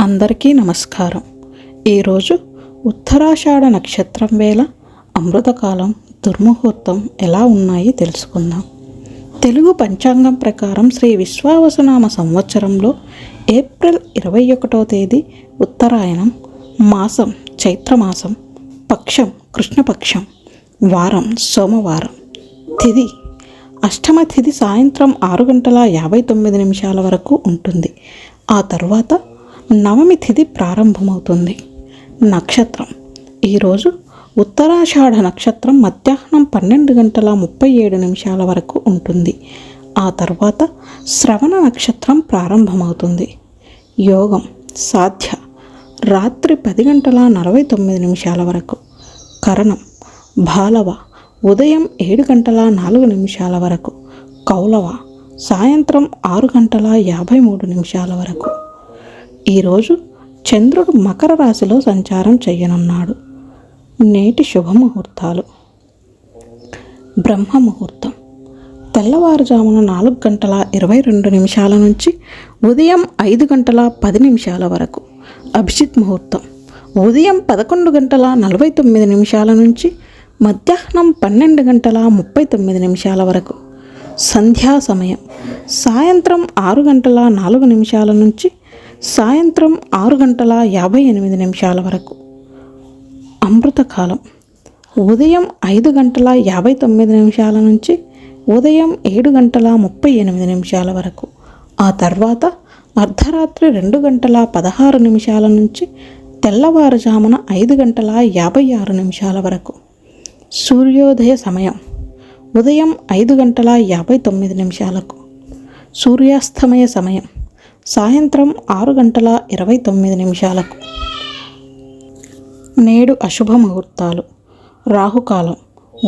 అందరికీ నమస్కారం. ఈరోజు ఉత్తరాషాఢ నక్షత్రం వేళ అమృతకాలం దుర్ముహూర్తం ఎలా ఉన్నాయి తెలుసుకుందాం. తెలుగు పంచాంగం ప్రకారం శ్రీ విశ్వావసునామ సంవత్సరంలో ఏప్రిల్ ఇరవై ఒకటో తేదీ ఉత్తరాయణం మాసం చైత్రమాసం పక్షం కృష్ణపక్షం వారం సోమవారం తిది అష్టమ తిథి సాయంత్రం ఆరు గంటల యాభై తొమ్మిది నిమిషాల వరకు ఉంటుంది. ఆ తర్వాత నవమి తిథి ప్రారంభమవుతుంది. నక్షత్రం. ఈరోజు ఉత్తరాషాఢ నక్షత్రం మధ్యాహ్నం పన్నెండు గంటల ముప్పై ఏడు నిమిషాల వరకు ఉంటుంది. ఆ తర్వాత శ్రవణ నక్షత్రం ప్రారంభమవుతుంది. యోగం. సాధ్య. రాత్రి పది గంటల నలభై తొమ్మిది నిమిషాల వరకు. కరణం. బాలవ. ఉదయం ఏడు గంటల నాలుగు నిమిషాల వరకు కౌలవ సాయంత్రం ఆరు గంటల యాభై మూడు నిమిషాల వరకు. ఈరోజు చంద్రుడు మకర రాశిలో సంచారం చేయనున్నాడు. నేటి శుభముహూర్తాలు బ్రహ్మ ముహూర్తం. తెల్లవారుజామున నాలుగు గంటల ఇరవై రెండు నిమిషాల నుంచి ఉదయం ఐదు గంటల పది నిమిషాల వరకు. అభిజిత్ ముహూర్తం. ఉదయం పదకొండు గంటల నలభై తొమ్మిది నిమిషాల నుంచి మధ్యాహ్నం పన్నెండు గంటల ముప్పై తొమ్మిది నిమిషాల వరకు. సంధ్యా సమయం. సాయంత్రం ఆరు గంటల నాలుగు నిమిషాల నుంచి సాయంత్రం ఆరు గంటల యాభై ఎనిమిది నిమిషాల వరకు. అమృతకాలం ఉదయం ఐదు గంటల యాభై తొమ్మిది నిమిషాల నుంచి ఉదయం ఏడు గంటల ముప్పై ఎనిమిది నిమిషాల వరకు. ఆ తర్వాత అర్ధరాత్రి రెండు గంటల పదహారు నిమిషాల నుంచి తెల్లవారుజామున ఐదు గంటల యాభై ఆరు నిమిషాల వరకు. సూర్యోదయ సమయం. ఉదయం ఐదు గంటల యాభై తొమ్మిది నిమిషాలకు. సూర్యాస్తమయ సమయం. సాయంత్రం ఆరు గంటల ఇరవై తొమ్మిది నిమిషాలకు. నేడు అశుభ ముహూర్తాలు. రాహుకాలం.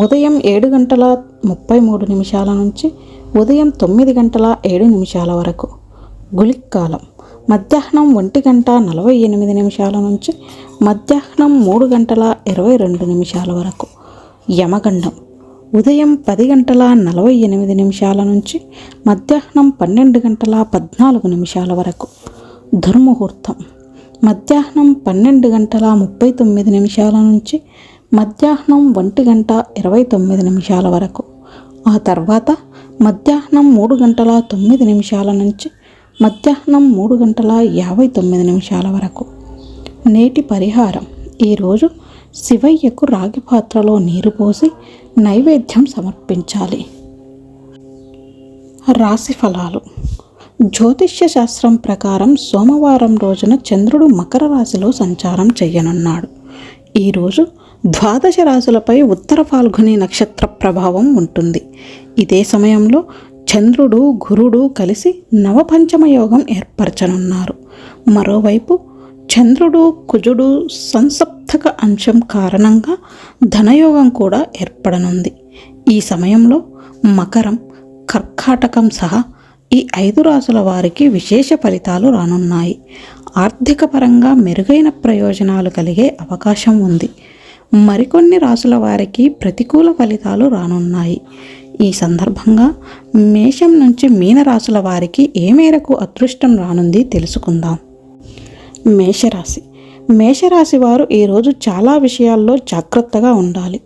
ఉదయం ఏడు గంటల ముప్పై మూడు నిమిషాల నుంచి ఉదయం తొమ్మిది గంటల ఏడు నిమిషాల వరకు. గులిక్కాలం మధ్యాహ్నం ఒంటి గంట నలభై ఎనిమిది నిమిషాల నుంచి మధ్యాహ్నం మూడు గంటల ఇరవై రెండు నిమిషాల వరకు. యమగండం. ఉదయం పది గంటల నలభై ఎనిమిది నిమిషాల నుంచి మధ్యాహ్నం పన్నెండు గంటల పద్నాలుగు నిమిషాల వరకు. దుర్ముహూర్తం. మధ్యాహ్నం పన్నెండు గంటల ముప్పై తొమ్మిది నిమిషాల నుంచి మధ్యాహ్నం ఒంటి గంట ఇరవై తొమ్మిది నిమిషాల వరకు. ఆ తర్వాత మధ్యాహ్నం మూడు గంటల తొమ్మిది నిమిషాల నుంచి మధ్యాహ్నం మూడు గంటల యాభై తొమ్మిది నిమిషాల వరకు. నేటి పరిహారం. ఈరోజు శివయ్యకు రాగి పాత్రలో నీరు పోసి నైవేద్యం సమర్పించాలి. రాశి ఫలాలు. జ్యోతిష్య శాస్త్రం ప్రకారం సోమవారం రోజున చంద్రుడు మకర రాశిలో సంచారం చేయనున్నాడు. ఈరోజు ద్వాదశ రాశులపై ఉత్తర ఫాల్గుని నక్షత్ర ప్రభావం ఉంటుంది. ఇదే సమయంలో చంద్రుడు గురుడు కలిసి నవపంచమ యోగం ఏర్పరచనున్నారు. మరోవైపు చంద్రుడు కుజుడు సంసప్తక అంశం కారణంగా ధనయోగం కూడా ఏర్పడనుంది. ఈ సమయంలో మకరం కర్కాటకం సహా ఈ ఐదు రాసుల వారికి విశేష ఫలితాలు రానున్నాయి. ఆర్థిక పరంగా మెరుగైన ప్రయోజనాలు కలిగే అవకాశం ఉంది. మరికొన్ని రాసుల వారికి ప్రతికూల ఫలితాలు రానున్నాయి. ఈ సందర్భంగా మేషం నుంచి మీనరాశుల వారికి ఏ మేరకు అదృష్టం రానుంది తెలుసుకుందాం. మేషరాశి. మేషరాశి వారు ఈరోజు చాలా విషయాల్లో జాగ్రత్తగా ఉండాలి.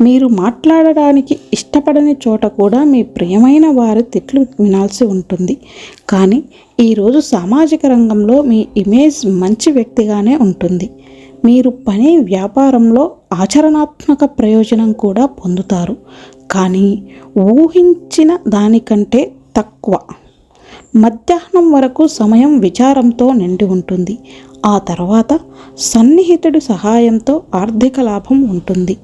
మీరు మాట్లాడడానికి ఇష్టపడని చోట కూడా మీ ప్రియమైన వారి తిట్లు వినాల్సి ఉంటుంది. కానీ ఈరోజు సామాజిక రంగంలో మీ ఇమేజ్ మంచి వ్యక్తిగానే ఉంటుంది. మీరు పని వ్యాపారంలో ఆచరణాత్మక ప్రయోజనం కూడా పొందుతారు. కానీ ఊహించిన దానికంటే తక్కువ. మధ్యాహ్నం వరకు సమయం విచారంతో నిండి ఉంటుంది. ఆ తర్వాత సన్నిహితుడి సహాయంతో ఆర్థిక లాభం ఉంటుంది.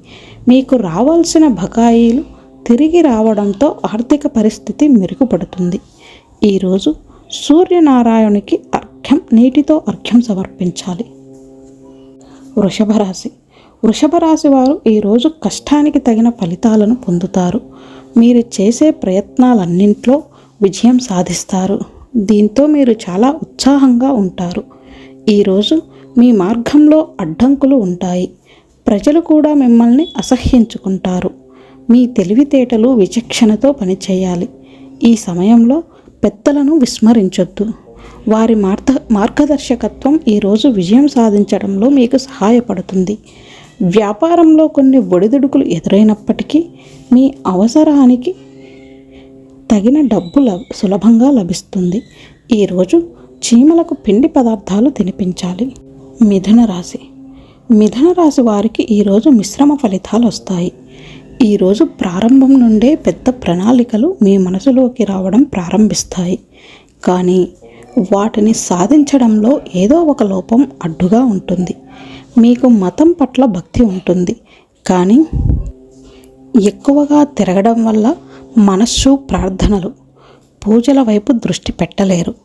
మీకు రావాల్సిన బకాయిలు తిరిగి రావడంతో ఆర్థిక పరిస్థితి మెరుగుపడుతుంది. ఈరోజు సూర్యనారాయణునికి అర్ఘ్యం నీటితో అర్ఘ్యం సమర్పించాలి. వృషభ రాశి. వృషభ రాశి వారు ఈరోజు కష్టానికి తగిన ఫలితాలను పొందుతారు. మీరు చేసే ప్రయత్నాలన్నింట్లో విజయం సాధిస్తారు. దీంతో మీరు చాలా ఉత్సాహంగా ఉంటారు. ఈరోజు మీ మార్గంలో అడ్డంకులు ఉంటాయి. ప్రజలు కూడా మిమ్మల్ని అసహ్యించుకుంటారు. మీ తెలివితేటలు విచక్షణతో పనిచేయాలి. ఈ సమయంలో పెద్దలను విస్మరించొద్దు. వారి మార్గ మార్గదర్శకత్వం ఈరోజు విజయం సాధించడంలో మీకు సహాయపడుతుంది. వ్యాపారంలో కొన్ని ఒడిదుడుకులు ఎదురైనప్పటికీ మీ అవసరానికి తగిన డబ్బు లభ సులభంగా లభిస్తుంది. ఈరోజు చీమలకు పిండి పదార్థాలు తినిపించాలి. మిథున రాశి. మిథున రాశి వారికి ఈరోజు మిశ్రమ ఫలితాలు వస్తాయి. ఈరోజు ప్రారంభం నుండే పెద్ద ప్రణాళికలు మీ మనసులోకి రావడం ప్రారంభిస్తాయి. కానీ వాటిని సాధించడంలో ఏదో ఒక లోపం అడ్డుగా ఉంటుంది. మీకు మతం పట్ల భక్తి ఉంటుంది. కానీ ఎక్కువగా తిరగడం వల్ల మనస్సు ప్రార్థనలు పూజల వైపు దృష్టి పెట్టలేరు.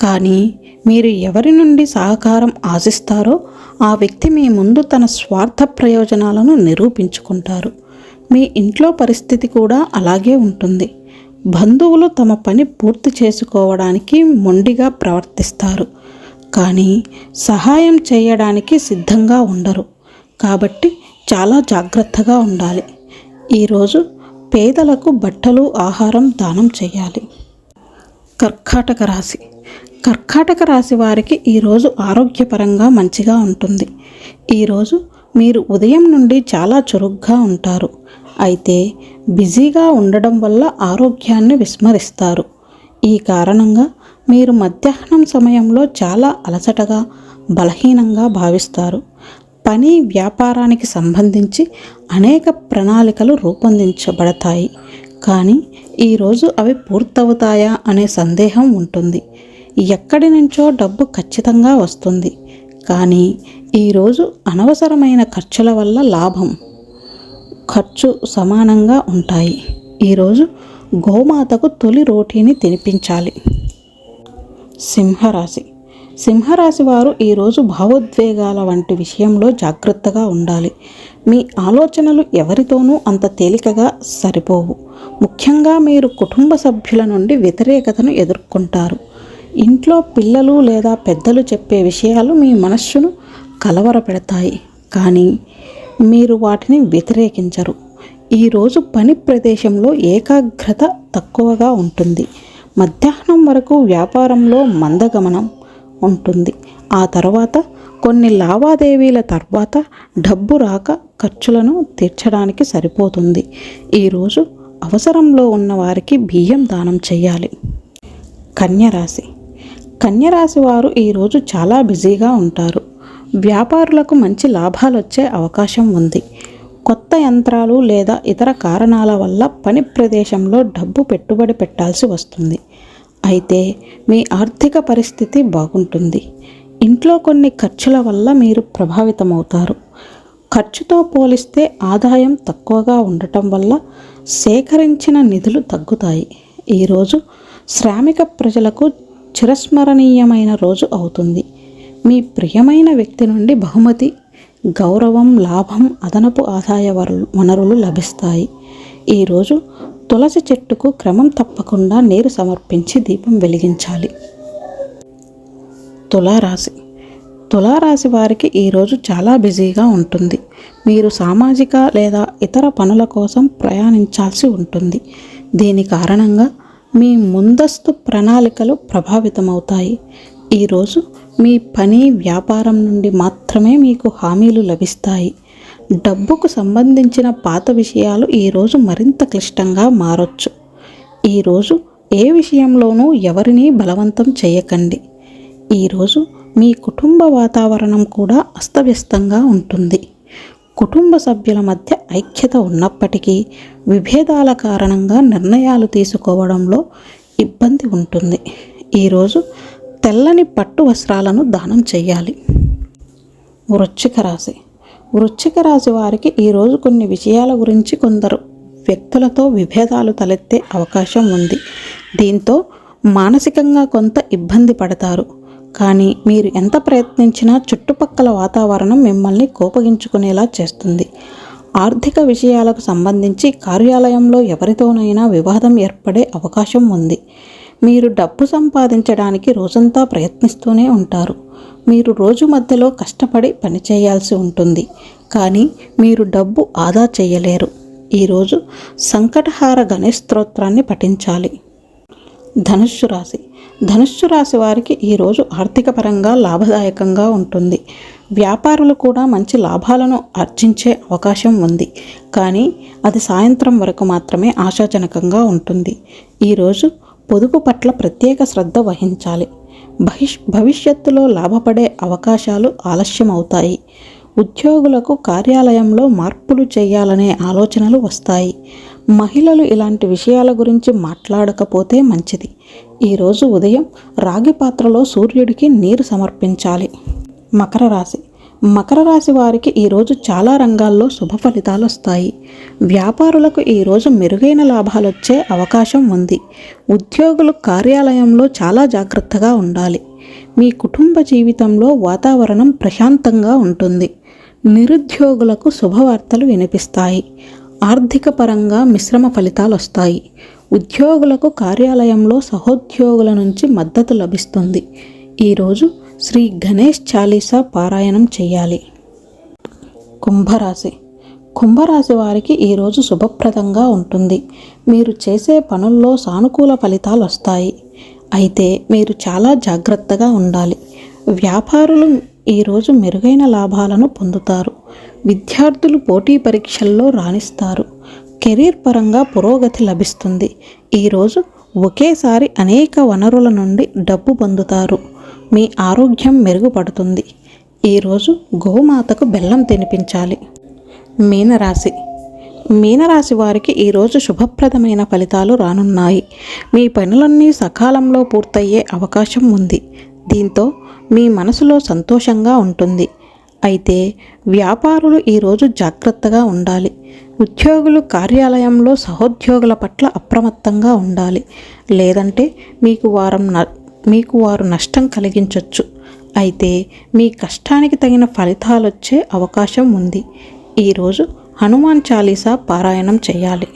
కానీ మీరు ఎవరి నుండి సహకారం ఆశిస్తారో ఆ వ్యక్తి మీ ముందు తన స్వార్థ ప్రయోజనాలను నిరూపించుకుంటారు. మీ ఇంట్లో పరిస్థితి కూడా అలాగే ఉంటుంది. బంధువులు తమ పని పూర్తి చేసుకోవడానికి మొండిగా ప్రవర్తిస్తారు. కానీ సహాయం చేయడానికి సిద్ధంగా ఉండరు. కాబట్టి చాలా జాగ్రత్తగా ఉండాలి. ఈరోజు పేదలకు బట్టలు ఆహారం దానం చేయాలి. కర్కాటక రాశి. కర్కాటక రాశి వారికి ఈరోజు ఆరోగ్యపరంగా మంచిగా ఉంటుంది. ఈరోజు మీరు ఉదయం నుండి చాలా చురుగ్గా ఉంటారు. అయితే బిజీగా ఉండడం వల్ల ఆరోగ్యాన్ని విస్మరిస్తారు. ఈ కారణంగా మీరు మధ్యాహ్నం సమయంలో చాలా అలసటగా బలహీనంగా భావిస్తారు. పని వ్యాపారానికి సంబంధించి అనేక ప్రణాళికలు రూపొందించబడతాయి. కానీ ఈరోజు అవి పూర్తవుతాయా అనే సందేహం ఉంటుంది. ఎక్కడి నుంచో డబ్బు ఖచ్చితంగా వస్తుంది. కానీ ఈరోజు అనవసరమైన ఖర్చుల వల్ల లాభం. ఖర్చు సమానంగా ఉంటాయి. ఈరోజు గోమాతకు తొలి రోటీని తినిపించాలి. సింహరాశి సింహరాశి వారు ఈరోజు భావోద్వేగాల వంటి విషయంలో జాగ్రత్తగా ఉండాలి. మీ ఆలోచనలు ఎవరితోనూ అంత తేలికగా సరిపోవు. ముఖ్యంగా మీరు కుటుంబ సభ్యుల నుండి వ్యతిరేకతను ఎదుర్కొంటారు. ఇంట్లో పిల్లలు లేదా పెద్దలు చెప్పే విషయాలు మీ మనస్సును కలవరపెడతాయి. కానీ మీరు వాటిని వ్యతిరేకించరు. ఈరోజు పని ప్రదేశంలో ఏకాగ్రత తక్కువగా ఉంటుంది. మధ్యాహ్నం వరకు వ్యాపారంలో మందగమనం ఉంటుంది. ఆ తర్వాత కొన్ని లావాదేవీల తర్వాత డబ్బు రాక ఖర్చులను తీర్చడానికి సరిపోతుంది. ఈరోజు అవసరంలో ఉన్న వారికి బియ్యం దానం చేయాలి. కన్యరాశి కన్యరాశి వారు ఈరోజు చాలా బిజీగా ఉంటారు. వ్యాపారులకు మంచి లాభాలు వచ్చే అవకాశం ఉంది. కొత్త యంత్రాలు లేదా ఇతర కారణాల వల్ల పని ప్రదేశంలో డబ్బు పెట్టుబడి పెట్టాల్సి వస్తుంది. అయితే మీ ఆర్థిక పరిస్థితి బాగుంటుంది. ఇంట్లో కొన్ని ఖర్చుల వల్ల మీరు ప్రభావితమవుతారు. ఖర్చుతో పోలిస్తే ఆదాయం తక్కువగా ఉండటం వల్ల సేకరించిన నిధులు తగ్గుతాయి. ఈరోజు శ్రామిక ప్రజలకు చిరస్మరణీయమైన రోజు అవుతుంది. మీ ప్రియమైన వ్యక్తి నుండి బహుమతి గౌరవం లాభం అదనపు ఆదాయ వనరులు లభిస్తాయి. ఈరోజు తులసి చెట్టుకు క్రమం తప్పకుండా నీరు సమర్పించి దీపం వెలిగించాలి. తులారాశి. తులారాశి వారికి ఈరోజు చాలా బిజీగా ఉంటుంది. మీరు సామాజిక లేదా ఇతర పనుల కోసం ప్రయాణించాల్సి ఉంటుంది. దీని కారణంగా మీ ముందస్తు ప్రణాళికలు ప్రభావితమవుతాయి. ఈరోజు మీ పని వ్యాపారం నుండి మాత్రమే మీకు హామీలు లభిస్తాయి. డబ్బుకు సంబంధించిన పాత విషయాలు ఈరోజు మరింత క్లిష్టంగా మారొచ్చు. ఈరోజు ఏ విషయంలోనూ ఎవరిని బలవంతం చేయకండి. ఈరోజు మీ కుటుంబ వాతావరణం కూడా అస్తవ్యస్తంగా ఉంటుంది. కుటుంబ సభ్యుల మధ్య ఐక్యత ఉన్నప్పటికీ విభేదాల కారణంగా నిర్ణయాలు తీసుకోవడంలో ఇబ్బంది ఉంటుంది. ఈరోజు తెల్లని పట్టు వస్త్రాలను దానం చేయాలి. వృశ్చిక రాశి. వృశ్చిక రాశి వారికి ఈరోజు కొన్ని విషయాల గురించి కొందరు వ్యక్తులతో విభేదాలు తలెత్తే అవకాశం ఉంది. దీంతో మానసికంగా కొంత ఇబ్బంది పడతారు. కానీ మీరు ఎంత ప్రయత్నించినా చుట్టుపక్కల వాతావరణం మిమ్మల్ని కోపగించుకునేలా చేస్తుంది. ఆర్థిక విషయాలకు సంబంధించి కార్యాలయంలో ఎవరితోనైనా వివాదం ఏర్పడే అవకాశం ఉంది. మీరు డబ్బు సంపాదించడానికి రోజంతా ప్రయత్నిస్తూనే ఉంటారు. మీరు రోజు మధ్యలో కష్టపడి పనిచేయాల్సి ఉంటుంది. కానీ మీరు డబ్బు ఆదా చేయలేరు. ఈరోజు సంకటహార గణేష్ స్తోత్రాన్ని పఠించాలి. ధనుస్సు రాశి. ధనుస్సు రాశి వారికి ఈరోజు ఆర్థికపరంగా లాభదాయకంగా ఉంటుంది. వ్యాపారులు కూడా మంచి లాభాలను ఆర్జించే అవకాశం ఉంది. కానీ అది సాయంత్రం వరకు మాత్రమే ఆశాజనకంగా ఉంటుంది. ఈరోజు పొదుపు పట్ల ప్రత్యేక శ్రద్ధ వహించాలి. భవిష్ భవిష్యత్తులో లాభపడే అవకాశాలు ఆలస్యమవుతాయి. ఉద్యోగులకు కార్యాలయంలో మార్పులు చేయాలనే ఆలోచనలు వస్తాయి. మహిళలు ఇలాంటి విషయాల గురించి మాట్లాడకపోతే మంచిది. ఈరోజు ఉదయం రాగి పాత్రలో సూర్యుడికి నీరు సమర్పించాలి. మకర రాశి మకర రాశి వారికి ఈరోజు చాలా రంగాల్లో శుభ ఫలితాలు వస్తాయి. వ్యాపారులకు ఈరోజు మెరుగైన లాభాలు వచ్చే అవకాశం ఉంది. ఉద్యోగులు కార్యాలయంలో చాలా జాగ్రత్తగా ఉండాలి. మీ కుటుంబ జీవితంలో వాతావరణం ప్రశాంతంగా ఉంటుంది. నిరుద్యోగులకు శుభవార్తలు వినిపిస్తాయి. ఆర్థిక పరంగా మిశ్రమ ఫలితాలు వస్తాయి. ఉద్యోగులకు కార్యాలయంలో సహోద్యోగుల నుంచి మద్దతు లభిస్తుంది. ఈరోజు శ్రీ గణేష్ చాలీసా పారాయణం చేయాలి. కుంభరాశి. కుంభరాశి వారికి ఈరోజు శుభప్రదంగా ఉంటుంది. మీరు చేసే పనుల్లో సానుకూల ఫలితాలు వస్తాయి. అయితే మీరు చాలా జాగ్రత్తగా ఉండాలి. వ్యాపారులు ఈరోజు మెరుగైన లాభాలను పొందుతారు. విద్యార్థులు పోటీ పరీక్షల్లో రాణిస్తారు. కెరీర్ పరంగా పురోగతి లభిస్తుంది. ఈరోజు ఒకేసారి అనేక వనరుల నుండి డబ్బు పొందుతారు. మీ ఆరోగ్యం మెరుగుపడుతుంది. ఈరోజు గోమాతకు బెల్లం తినిపించాలి. మీనరాశి. మీనరాశి వారికి ఈరోజు శుభప్రదమైన ఫలితాలు రానున్నాయి. మీ పనులన్నీ సకాలంలో పూర్తయ్యే అవకాశం ఉంది. దీంతో మీ మనసులో సంతోషంగా ఉంటుంది. అయితే వ్యాపారులు ఈరోజు జాగ్రత్తగా ఉండాలి. ఉద్యోగులు కార్యాలయంలో సహోద్యోగుల పట్ల అప్రమత్తంగా ఉండాలి. లేదంటే మీకు వారం మీకు వారు నష్టం కలిగించవచ్చు అయితే మీ కష్టానికి తగిన ఫలితాలు వచ్చే అవకాశం ఉంది. ఈరోజు హనుమాన్ చాలీసా పారాయణం చేయాలి.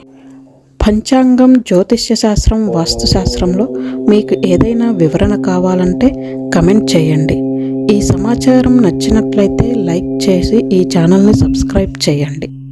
పంచాంగం జ్యోతిష్య శాస్త్రం వాస్తుశాస్త్రంలో మీకు ఏదైనా వివరణ కావాలంటే కమెంట్ చేయండి. ఈ సమాచారం నచ్చినట్లయితే లైక్ చేసి ఈ ఛానల్ని సబ్స్క్రైబ్ చేయండి.